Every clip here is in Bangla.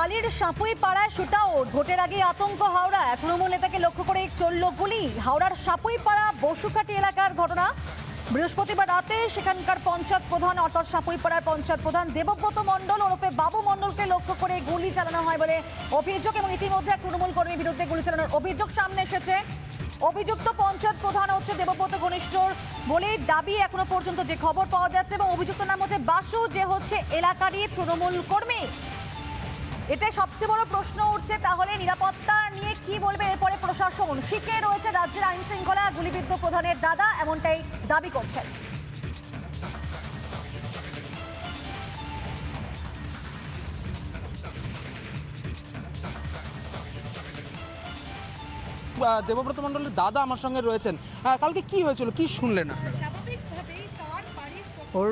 বালির সাপুই পাড়ায় শুট আউট ভোটের আগে আতঙ্ক হাওড়া। তৃণমূল নেতাকে লক্ষ্য করে চলল গুলি। হাওড়ার সাপুই পাড়া বসুকাটি এলাকার ঘটনা। বৃহস্পতিবার রাতে সেখানকার পঞ্চায়েত প্রধান, অর্থাৎ সাপুইপাড়ার পঞ্চায়েত প্রধান দেবব্রত মণ্ডল ওরফে বাবু মণ্ডলকে লক্ষ্য করে গুলি চালানো হয় বলে অভিযোগ এবং ইতিমধ্যে এক তৃণমূল কর্মীর বিরুদ্ধে গুলি চালানোর অভিযোগ সামনে এসেছে। অভিযুক্ত পঞ্চায়েত প্রধান হচ্ছে দেবব্রত ঘনিষ্ঠর বলেই দাবি এখনও পর্যন্ত যে খবর পাওয়া যাচ্ছে এবং অভিযুক্ত নাম হচ্ছে বাসু, যে হচ্ছে এলাকারই তৃণমূল কর্মী। এতে সবচেয়ে বড় প্রশ্ন উঠছে, তাহলে নিরাপত্তা নিয়ে কি বলবে এরপরে প্রশাসন? শিখে রয়েছে রাজ্যের আইন শৃঙ্খলা, গুলিবিদ্ধ প্রধানের দাদা এমনটাই দাবি করছেন। দেবব্রত মণ্ডলের দাদা আমার সঙ্গে রয়েছেন। কালকে কি হয়েছিল? কি শুনলেন আপনারা? ওর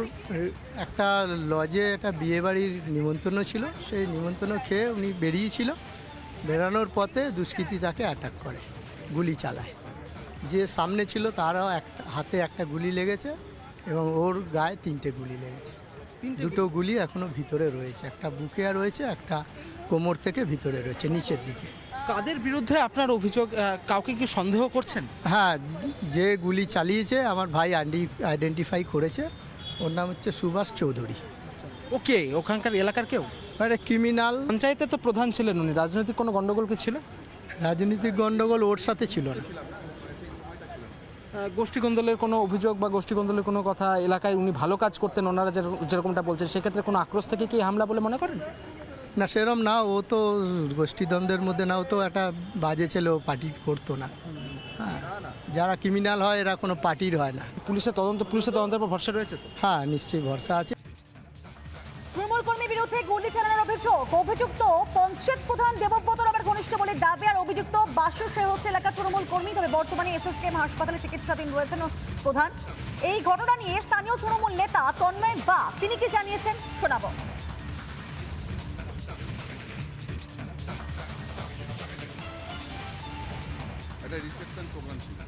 একটা লজে একটা বিয়েবাড়ির নিমন্ত্রণ ছিল। সেই নিমন্ত্রণ খেয়ে উনি বেরিয়েছিল। বেরানোর পথে দুষ্কৃতী তাকে অ্যাটাক করে গুলি চালায়। যে সামনে ছিল তারও এক হাতে একটা গুলি লেগেছে এবং ওর গায়ে তিনটে গুলি লেগেছে। দুটো গুলি? এখনও ভিতরে রয়েছে। একটা বুকে রয়েছে একটা কোমর থেকে ভিতরে রয়েছে নিচের দিকে। কাদের বিরুদ্ধে আপনার অভিযোগ কাউকে কি সন্দেহ করছেন? হ্যাঁ যে গুলি চালিয়েছে আমার ভাই আইডেন্টিফাই করেছে। ওর নাম হচ্ছে সুভাষ চৌধুরী। ওকে ওখানকার এলাকার কেউ? আরে ক্রিমিনাল। পঞ্চায়েতে তো প্রধান ছিলেন উনি। রাজনৈতিক কোনো গন্ডগোল কি ছিল? রাজনৈতিক গণ্ডগোল ওর সাথে ছিল না। গোষ্ঠী কোনো অভিযোগ বা গোষ্ঠী কোনো কথা এলাকায় উনি ভালো কাজ করতেন ওনারা যেরকম- যেরকমটা বলছেন সেক্ষেত্রে কোনো আক্রোশ থেকে কি হামলা বলে মনে করেন? না সেরম না ও তো গোষ্ঠীদ্বন্দ্বের মধ্যে না ও তো একটা বাজে ছেলে ও পার্টি করতো না। যারা ক্রিমিনাল হয় এরা কোনো পার্টির হয় না। পুলিশের তদন্ত পুলিশের তদন্তের উপর ভরসা রয়েছে তো? হ্যাঁ নিশ্চয়ই ভরসা আছে। তৃণমূল কর্মীর বিরুদ্ধে গুলি চালানোর অভিযোগ। অভিযুক্ত পঞ্চায়েত প্রধান দেবব্রত আমার ঘনিষ্ঠ বলে দাবি আর অভিযুক্ত বাসু সে হচ্ছে এলাকার তৃণমূল কর্মী। তবে বর্তমানে এসএসকেএম হাসপাতালে চিকিৎসাধীন রয়েছেন প্রধান। এই ঘটনা নিয়ে স্থানীয় তৃণমূল নেতা তন্ময় বা তিনি কি জানিয়েছেন? শোনাবো। একটা রিসেপশন প্রোগ্রাম ছিল।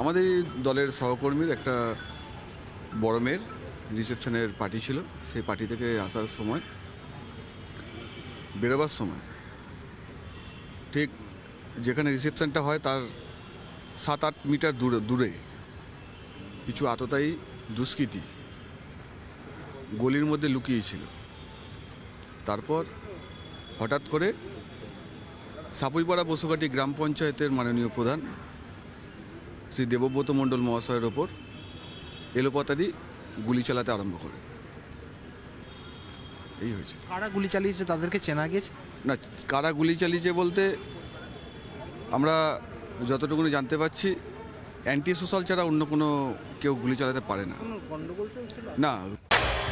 আমাদের দলের সহকর্মীর একটা বড় মেয়ের রিসেপশনের পার্টি ছিল। সেই পার্টি থেকে আসার সময়, বেরোবার সময়, ঠিক যেখানে রিসেপশনটা হয় তার সাত আট মিটার দূরে দূরে কিছু আততায়ী দুষ্কৃতী গলির মধ্যে লুকিয়েছিল। তারপর হঠাৎ করে সাপুইপাড়া বসুকাটি গ্রাম পঞ্চায়েতের মাননীয় প্রধান শ্রী দেবব্রত মণ্ডল মহাশয়ের ওপর এলোপাতারি গুলি চালাতে আরম্ভ করে। এই হয়েছে। কারা গুলি চালিয়েছে তাদেরকে চেনা গেছে? না কারা গুলি চালিয়েছে বলতে আমরা যতটুকুনি জানতে পারছি অ্যান্টি সোশ্যাল ছাড়া অন্য কোনো কেউ গুলি চালাতে পারে না। না।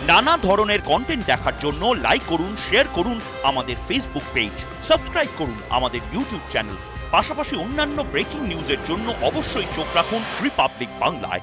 নানা ধরনের কন্টেন্ট দেখার জন্য লাইক করুন শেয়ার করুন আমাদের ফেসবুক পেজ সাবস্ক্রাইব করুন আমাদের ইউটিউব চ্যানেল পাশাপাশি অন্যান্য ব্রেকিং নিউজের জন্য অবশ্যই চোখ রাখুন রিপাবলিক বাংলায়